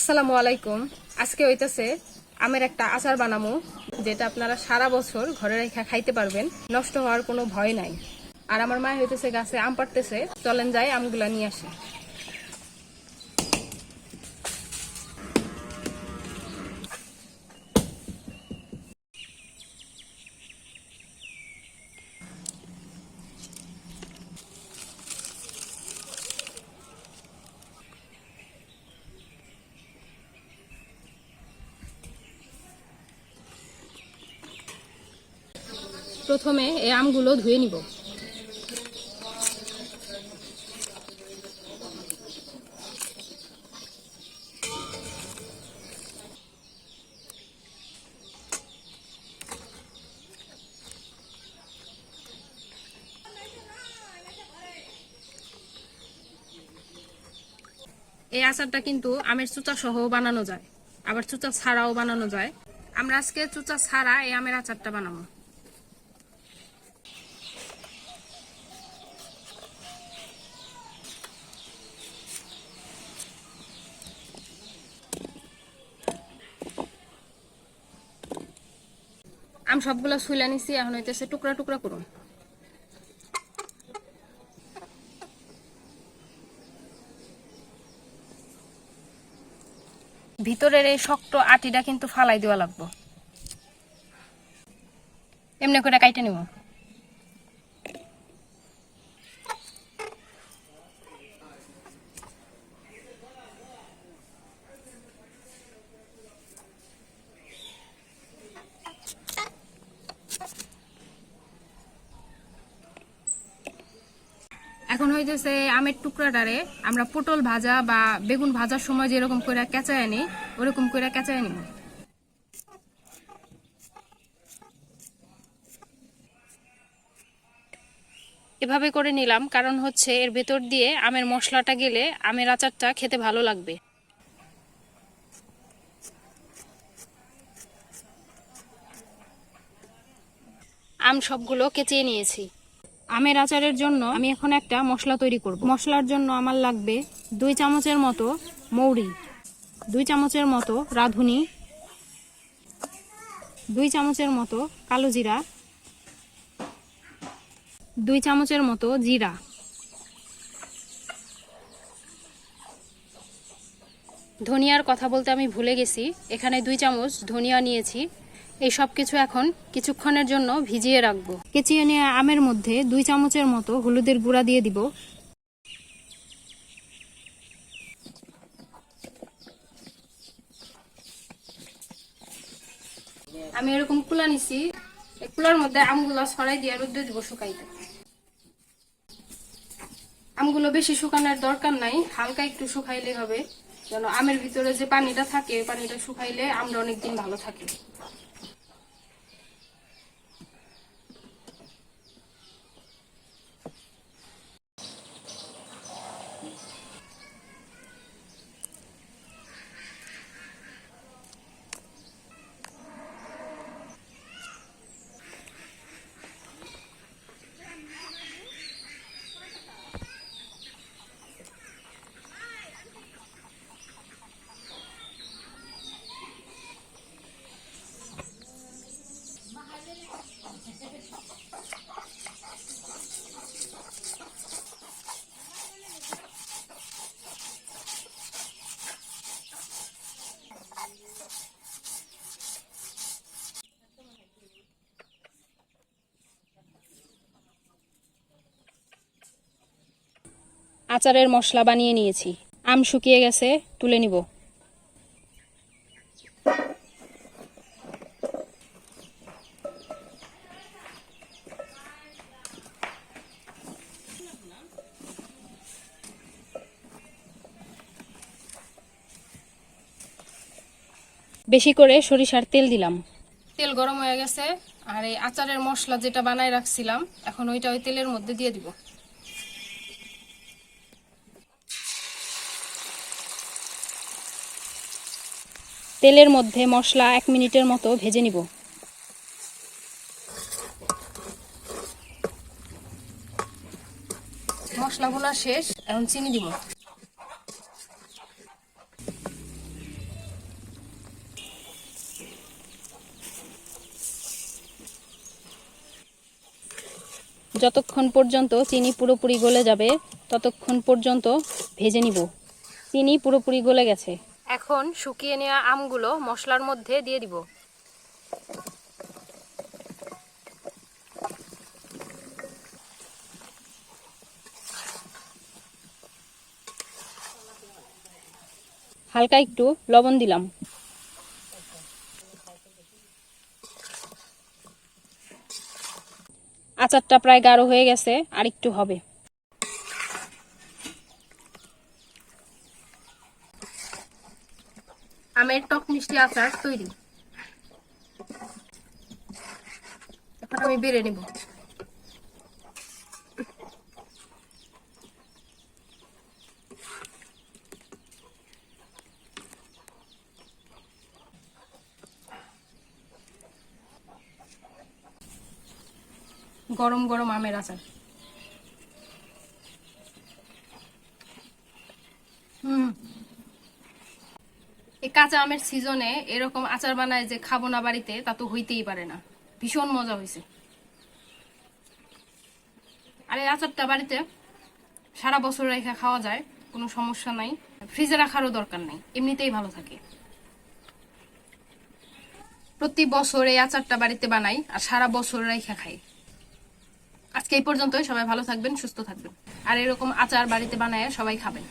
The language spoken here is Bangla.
আসসালামু আলাইকুম। আজকে হইতেছে আমের একটা আচার বানামো, যেটা আপনারা সারা বছর ঘরে রেখা খাইতে পারবেন, নষ্ট হওয়ার কোনো ভয় নাই। আর আমার মা হইতেছে গাছে আম পাড়তেছে, চলেন যাই আমগুলা নিয়ে আসে। প্রথমে এই আমগুলো ধুয়ে নিব। এই আচারটা কিন্তু আমের চুচা সহ বানানো যায়, আবার চুচা ছাড়াও বানানো যায়। আমরা আজকে চুচা ছাড়া এই আমের আচারটা বানাবো। আম সবগুলো শুইলা নিছি, এখন হইতেছে টুকরা টুকরা করুন ভিতরের এই শক্ত আটিটা কিন্তু ফালাই দেওয়া লাগবো। এমনি করে কাইটে নিব। এখন হইতেছে আমের টুকরাটারে আমরা পটল ভাজা বা বেগুন ভাজার সময় যেরকম করে কেঁচায় আনি ওরকম করে কেঁচায় নিব। এভাবে করে নিলাম, কারণ হচ্ছে এর ভেতর দিয়ে আমের মশলাটা গেলে আমের আচারটা খেতে ভালো লাগবে। আম সবগুলো কেচিয়ে নিয়েছি। আমের আচারের জন্য আমি এখন একটা মশলা তৈরি করব। মশলার জন্য আমার লাগবে দুই চামচের মতো মৌরি, দুই চামচের মতো রাঁধুনি, দুই চামচের মতো কালো জিরা, দুই চামচের মতো জিরা। ধনিয়ার কথা বলতে আমি ভুলে গেছি। এখানে দুই চামচ ধনিয়া নিয়েছি। এই সব কিছু এখন কিছুক্ষণের জন্য ভিজিয়ে রাখব। কেচিয়ে নিয়ে আমের মধ্যে দুই চামচের মতো হলুদের গুঁড়া দিয়ে দিব। আমি এরকম কুলা নিছি কুলার মধ্যে আমগুলো ছড়াই দিয়ে রোদ্দে দিব শুকাইতে। আমগুলো বেশি শুকানোর দরকার নাই, হালকা একটু শুকাইলে হবে। যেন আমের ভিতরে যে পানিটা থাকে পানিটা শুকাইলে আমরা অনেকদিন ভালো থাকে। আচারের মশলা বানিয়ে নিয়েছি। আম শুকিয়ে গেছে তুলে নিব। বেশি করে সরিষার তেল দিলাম। তেল গরম হয়ে গেছে আর এই আচারের মশলা যেটা বানায় রাখছিলাম এখন ওইটা ওই তেলের মধ্যে দিয়ে দিব। তেলের মধ্যে মশলা এক মিনিটের মতো ভেজে নিব। মশলাগুলো শেষ এখন চিনি দিব। যতক্ষণ পর্যন্ত চিনি পুরোপুরি গলে যাবে, ততক্ষণ পর্যন্ত ভেজে নিব। চিনি পুরোপুরি গলে গেছে। এখন শুকিয়ে নেওয়া আমগুলো মশলার মধ্যে দিয়ে দিব। হালকা একটু লবণ দিলাম। আচারটা প্রায় গাঢ় হয়ে গেছে, আর একটু হবে। আমের টক মিষ্টি আচার তৈরি। এখন আমি বেড়ে নিব। গরম গরম আমের আচার। হুম। এই কাঁচা আমের সিজনে এরকম আচার বানায় যে খাব না বাড়িতে, তা তো হইতেই পারে না। ভীষণ মজা হয়েছে আর এই আচারটা বাড়িতে সারা বছর রেখে খাওয়া যায়, কোনো সমস্যা নাই। ফ্রিজে রাখারও দরকার নাই, এমনিতেই ভালো থাকে। প্রতি বছর এই আচারটা বাড়িতে বানাই আর সারা বছর রেখে খাই। আজকে এই পর্যন্তই। সবাই ভালো থাকবেন, সুস্থ থাকবেন। আর এরকম আচার বাড়িতে বানায় সবাই খাবেন।